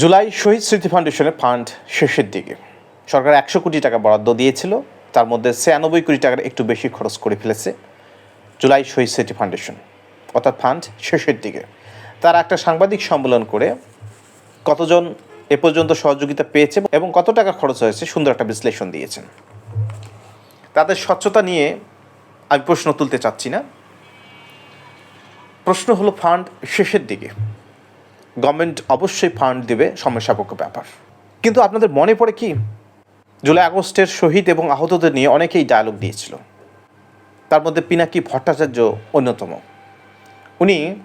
জুলাই শহীদ স্মৃতি ফাউন্ডেশনের ফান্ড শেষের দিকে। সরকার একশো কোটি টাকা বরাদ্দ দিয়েছিল, তার মধ্যে ছিয়ানব্বই কোটি টাকার একটু বেশি খরচ করে ফেলেছে জুলাই শহীদ স্মৃতি ফাউন্ডেশন, অর্থাৎ ফান্ড শেষের দিকে। তারা একটা সাংবাদিক সম্মেলন করে কতজন এ পর্যন্ত সহযোগিতা পেয়েছে এবং কত টাকা খরচ হয়েছে সুন্দর একটা বিশ্লেষণ দিয়েছেন। তাদের স্বচ্ছতা নিয়ে আমি প্রশ্ন তুলতে চাচ্ছি না। প্রশ্ন হলো ফান্ড শেষের দিকে। গভর্নমেন্ট অবশ্যই ফান্ড দেবে সমস্যাপক্ষ ব্যাপার। কিন্তু আপনাদের মনে পড়ে কি? জুলাই আগস্টের শহীদ এবং আহতদের নিয়ে অনেকেই ডায়ালগ দিয়েছিল। তার মধ্যে পিনাকি ভট্টাচার্য অন্যতম। উনি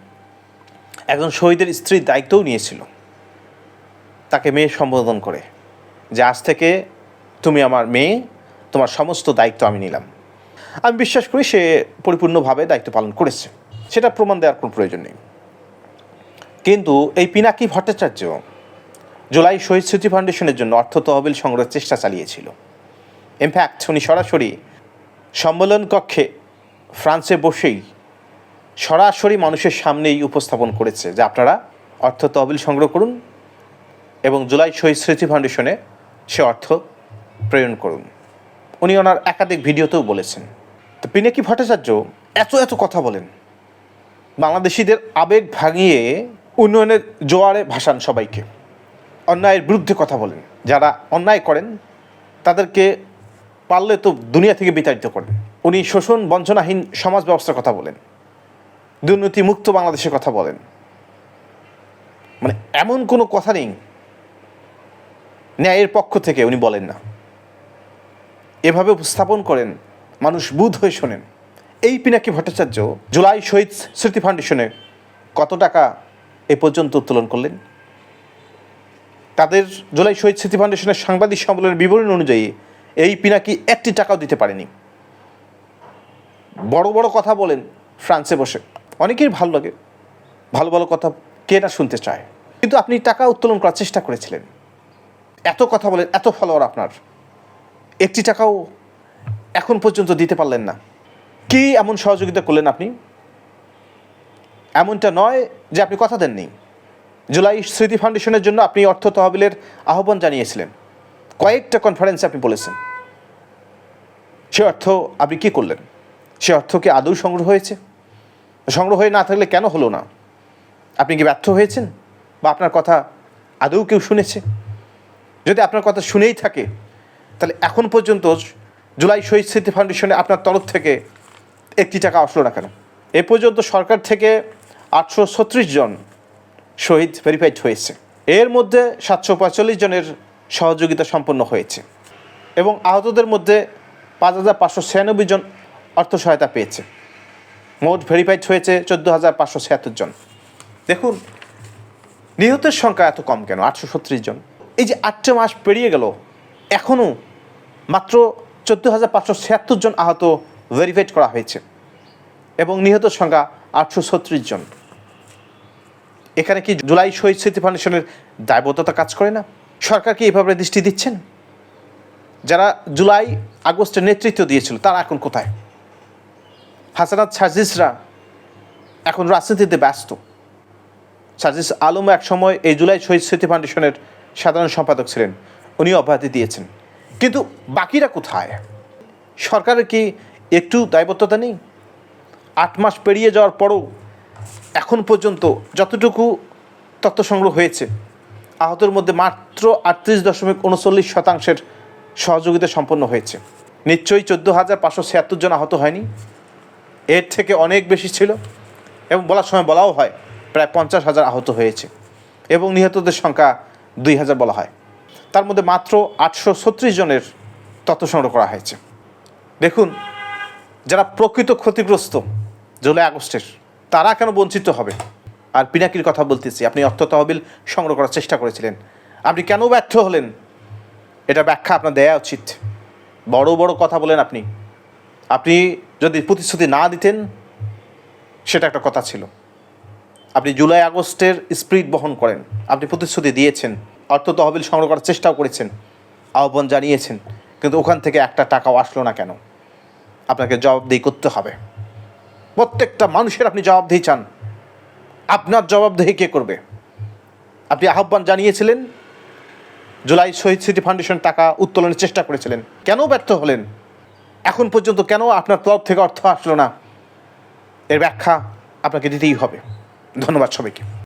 একজন শহীদের স্ত্রীর দায়িত্বও নিয়েছিল। তাকে মেয়ে সম্বোধন করে যে, আজ থেকে তুমি আমার মেয়ে, তোমার সমস্ত দায়িত্ব আমি নিলাম। আমি বিশ্বাস করি সে পরিপূর্ণভাবে দায়িত্ব পালন করেছে। সেটা প্রমাণ দেওয়ার কোনো প্রয়োজন নেই। কিন্তু এই পিনাকি ভট্টাচার্য জুলাই শহীদ স্মৃতি ফাউন্ডেশনের জন্য অর্থ তহবিল সংগ্রহের চেষ্টা চালিয়েছিল। ইনফ্যাক্ট উনি সরাসরি সম্মেলন কক্ষে ফ্রান্সে বসেই সরাসরি মানুষের সামনেই উপস্থাপন করেছে, যে আপনারা অর্থ তহবিল সংগ্রহ করুন এবং জুলাই শহীদ স্মৃতি ফাউন্ডেশনে সে অর্থ প্রেরণ করুন। উনি ওনার একাধিক ভিডিওতেও বলেছেন, তো পিনাকি ভট্টাচার্য এত এত কথা বলেন। বাংলাদেশিদের আবেগ ভাঙিয়ে উন্নয়নের জোয়ারে ভাসান সবাইকে। অন্যায়ের বিরুদ্ধে কথা বলেন। যারা অন্যায় করেন, তাদেরকে পারলে তো দুনিয়া থেকে বিতাড়িত করেন। উনি শোষণ বঞ্চনাহীন সমাজ ব্যবস্থার কথা বলেন। দুর্নীতি মুক্ত বাংলাদেশের কথা বলেন। মানে এমন কোনো কথা নেই, ন্যায়ের পক্ষ থেকে উনি বলেন না। এভাবে উপস্থাপন করেন, মানুষ বুধ হয়ে শোনেন। এই পিনাকি ভট্টাচার্য জুলাই শহীদ স্মৃতি ফাউন্ডেশনে কত টাকা এ পর্যন্ত উত্তোলন করলেন। তাদের জুলাই শহীদ স্মৃতি ফাউন্ডেশনের সাংবাদিক সম্মেলনের বিবরণ অনুযায়ী এই পিনাকি একটি টাকাও দিতে পারেনি। বড় বড় কথা বলেন ফ্রান্সে বসে। অনেকেই ভালো লাগে, ভালো ভালো কথা কে না শুনতে চায়। কিন্তু আপনি টাকা উত্তোলন করার চেষ্টা করেছিলেন। এত কথা বলেন, এত ফলোয়ার আপনার। একটি টাকাও এখন পর্যন্ত দিতে পারলেন না। কি এমন সহযোগিতা করলেন আপনি? এমনটা নয় যে আপনি কথা দেননি। জুলাই স্মৃতি ফাউন্ডেশনের জন্য আপনি অর্থ তহবিলের আহ্বান জানিয়েছিলেন। কয়েকটা কনফারেন্সে আপনি বলেছেন। সে অর্থ আপনি কী করলেন? সে অর্থ কি আদৌ সংগ্রহ হয়েছে? সংগ্রহ হয়ে না থাকলে কেন হলো না? আপনি কি ব্যর্থ হয়েছেন? বা আপনার কথা আদৌ কেউ শুনেছে? যদি আপনার কথা শুনেই থাকে, তাহলে এখন পর্যন্ত জুলাই শহীদ স্মৃতি ফাউন্ডেশনে আপনার তরফ থেকে একটি টাকা আসলো না কেন? এ পর্যন্ত সরকার থেকে আটশো ছত্রিশ জন শহীদ ভেরিফাইড হয়েছে। এর মধ্যে সাতশো পঁয়তাল্লিশ জনের সহযোগিতা সম্পন্ন হয়েছে এবং আহতদের মধ্যে পাঁচ হাজার পাঁচশো ছিয়ানব্বই জন অর্থ সহায়তা পেয়েছে। মোট ভেরিফাইড হয়েছে চোদ্দ হাজার পাঁচশো ছিয়াত্তর জন। দেখুন, নিহতের সংখ্যা এত কম কেন? আটশো ছত্রিশ জন। এই যে আটটা মাস পেরিয়ে গেল এখনও মাত্র চোদ্দ হাজার পাঁচশো ছিয়াত্তর জন আহত ভেরিফাইড করা হয়েছে এবং নিহতের সংখ্যা আটশো ছত্রিশ জন। এখানে কি জুলাই শহীদ স্মৃতি ফাউন্ডেশনের দায়বদ্ধতা কাজ করে না? সরকার কি এভাবে দৃষ্টি দিচ্ছেন? যারা জুলাই আগস্টের নেতৃত্ব দিয়েছিল, তারা এখন কোথায়? হাসানাত সাজিসরা এখন রাজনীতিতে ব্যস্ত। সাজিস আলম এক সময় এই জুলাই শহীদ স্মৃতি ফাউন্ডেশনের সাধারণ সম্পাদক ছিলেন। উনি অব্যাহতি দিয়েছেন। কিন্তু বাকিরা কোথায়? সরকারের কি একটু দায়বদ্ধতা নেই? আট মাস পেরিয়ে যাওয়ার পরও এখন পর্যন্ত যতটুকু তথ্য সংগ্রহ হয়েছে আহতের মধ্যে মাত্র আটত্রিশ দশমিক উনচল্লিশ শতাংশের সহযোগিতা সম্পন্ন হয়েছে। নিশ্চয়ই চোদ্দ হাজার পাঁচশো ছিয়াত্তর জন আহত হয়নি। এর থেকে অনেক বেশি ছিল এবং বলার সময় বলাও হয়, প্রায় পঞ্চাশ হাজার আহত হয়েছে এবং নিহতদের সংখ্যা দুই হাজার বলা হয়। তার মধ্যে মাত্র আটশো ছত্রিশ জনের তথ্য সংগ্রহ করা হয়েছে। দেখুন, যারা প্রকৃত ক্ষতিগ্রস্ত, জুলাই আগস্টের তারা কেন বঞ্চিত হবে? আর পিনাকির কথা বলতেছি, আপনি অর্থ তহবিল সংগ্রহ করার চেষ্টা করেছিলেন। আপনি কেন ব্যর্থ হলেন? এটা ব্যাখ্যা আপনার দেয়া উচিত। বড় বড় কথা বলেন আপনি। আপনি যদি প্রতিশ্রুতি না দিতেন, সেটা একটা কথা ছিল। আপনি জুলাই আগস্টের স্পিরিট বহন করেন। আপনি প্রতিশ্রুতি দিয়েছেন, অর্থ তহবিল সংগ্রহ করার চেষ্টাও করেছেন, আহ্বান জানিয়েছেন, কিন্তু ওখান থেকে একটা টাকাও আসলো না কেন? আপনাকে জবাবদিহি করতে হবে। প্রত্যেকটা মানুষের আপনি জবাবদেহি চান। আপনার জবাবদেহি কে করবে? আপনি আহ্বান জানিয়েছিলেন, জুলাই শহীদ সিটি ফাউন্ডেশন টাকা উত্তোলনের চেষ্টা করেছিলেন। কেন ব্যর্থ হলেন? এখন পর্যন্ত কেন আপনার তরফ থেকে অর্থ আসলো না? এর ব্যাখ্যা আপনাকে দিতেই হবে। ধন্যবাদ সবাইকে।